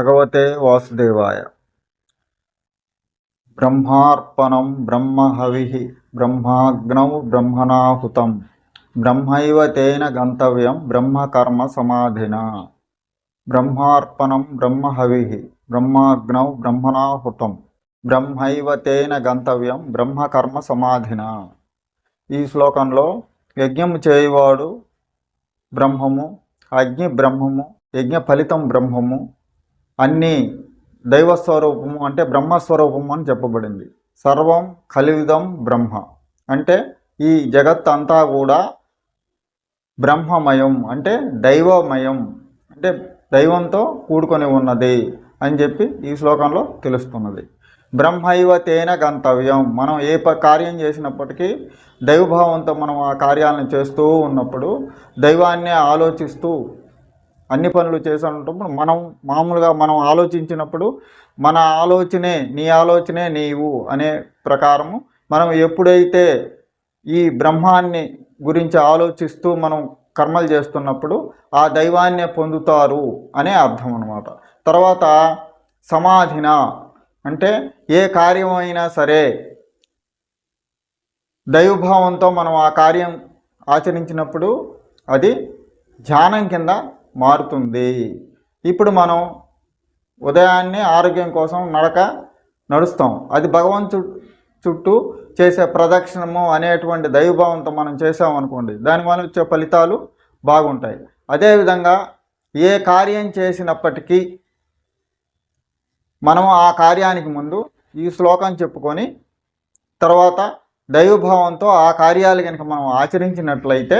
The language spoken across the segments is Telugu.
భగవతే వాసుదేవాయ. బ్రహ్మార్పణం బ్రహ్మహవి బ్రహ్మాగ్నౌ బ్రహ్మణాహుతం. బ్రహ్మైవ తేన గంతవ్యం బ్రహ్మకర్మ సమాధిన. బ్రహ్మార్పణం బ్రహ్మహవి బ్రహ్మాగ్నౌ బ్రహ్మణాహుతం. బ్రహ్మైవ తేన గంతవ్యం బ్రహ్మకర్మ సమాధిన. ఈ శ్లోకంలో యజ్ఞము చేయువాడు బ్రహ్మము అగ్ని బ్రహ్మము యజ్ఞ ఫలితం బ్రహ్మము అన్నీ దైవస్వరూపము అంటే బ్రహ్మస్వరూపము అని చెప్పబడింది. సర్వం కలివిదం బ్రహ్మ. అంటే ఈ జగత్ అంతా కూడా బ్రహ్మమయం అంటే దైవమయం. అంటే దైవంతో కూడుకొని ఉన్నది అని చెప్పి ఈ శ్లోకంలో తెలుస్తున్నది. బ్రహ్మైవ తేన గంతవ్యం. మనం ఏ ప కార్యం చేసినప్పటికీ దైవభావంతో మనం ఆ కార్యాలను చేస్తూ ఉన్నప్పుడు దైవాన్నే ఆలోచిస్తూ అన్ని పనులు చేసినప్పుడు మనం మామూలుగా మనం ఆలోచించినప్పుడు మన ఆలోచనే నీ ఆలోచనే నీవు అనే ప్రకారము మనం ఎప్పుడైతే ఈ బ్రహ్మాన్ని గురించి ఆలోచిస్తూ మనం కర్మలు చేస్తున్నప్పుడు ఆ దైవాన్నే పొందుతారు అనే అర్థం అనమాట తర్వాత సమాధిన అంటే ఏ కార్యమైనా సరే దైవభావంతో మనం ఆ కార్యం ఆచరించినప్పుడు అది ధ్యానం కింద మారుతుంది. ఇప్పుడు మనం ఉదయాన్నే ఆరోగ్యం కోసం నడక నడుస్తాం. అది భగవంతు చుట్టూ చేసే ప్రదక్షిణము అనేటువంటి దైవభావంతో మనం చేసామనుకోండి దానివల్ల వచ్చే ఫలితాలు బాగుంటాయి. అదేవిధంగా ఏ కార్యం చేసినప్పటికీ మనం ఆ కార్యానికి ముందు ఈ శ్లోకం చెప్పుకొని తర్వాత దైవభావంతో ఆ కార్యాలు కనుక మనం ఆచరించినట్లయితే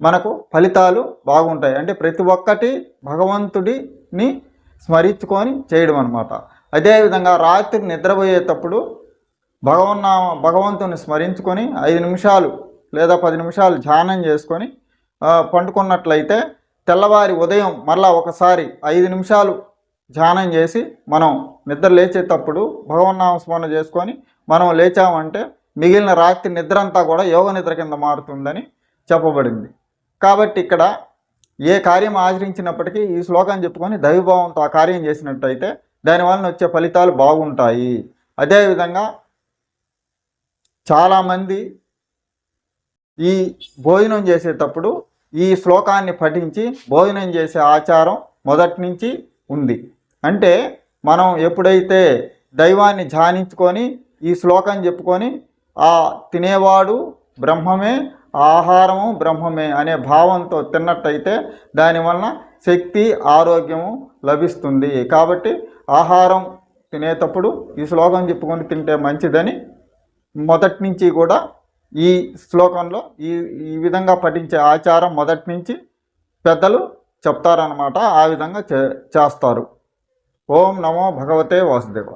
మనకు ఫలితాలు బాగుంటాయి. అంటే ప్రతి ఒక్కటి భగవంతుడిని స్మరించుకొని చేయడం అనమాట అదేవిధంగా రాత్రి నిద్రపోయేటప్పుడు భగవన్న భగవంతుని స్మరించుకొని ఐదు నిమిషాలు లేదా పది నిమిషాలు ధ్యానం చేసుకొని పండుకున్నట్లయితే తెల్లవారి ఉదయం మళ్ళా ఒకసారి ఐదు నిమిషాలు ధ్యానం చేసి మనం నిద్ర లేచేటప్పుడు భగవన్నామ స్మరణ చేసుకొని మనం లేచామంటే మిగిలిన రాత్రి నిద్ర అంతా కూడా యోగ నిద్ర కింద మారుతుందని చెప్పబడింది. కాబట్టి ఇక్కడ ఏ కార్యం ఆచరించినప్పటికీ ఈ శ్లోకం చెప్పుకొని దైవభావంతో ఆ కార్యం చేసినట్టయితే దానివలన వచ్చే ఫలితాలు బాగుంటాయి. అదేవిధంగా చాలామంది ఈ భోజనం చేసేటప్పుడు ఈ శ్లోకాన్ని పఠించి భోజనం చేసే ఆచారం మొదటి నుంచి ఉంది. అంటే మనం ఎప్పుడైతే దైవాన్ని ధ్యానించుకొని ఈ శ్లోకం చెప్పుకొని ఆ తినేవాడు బ్రహ్మమే ఆహారము బ్రహ్మమే అనే భావంతో తిన్నట్టయితే దానివలన శక్తి ఆరోగ్యము లభిస్తుంది. కాబట్టి ఆహారం తినేటప్పుడు ఈ శ్లోకం చెప్పుకొని తింటే మంచిదని మొదటి నుంచి కూడా ఈ శ్లోకంలో ఈ ఈ విధంగా పఠించే ఆచారం మొదటి నుంచి పెద్దలు చెప్తారనమాట ఆ విధంగా చే చేస్తారు. ఓం నమో భగవతే వాసుదేవ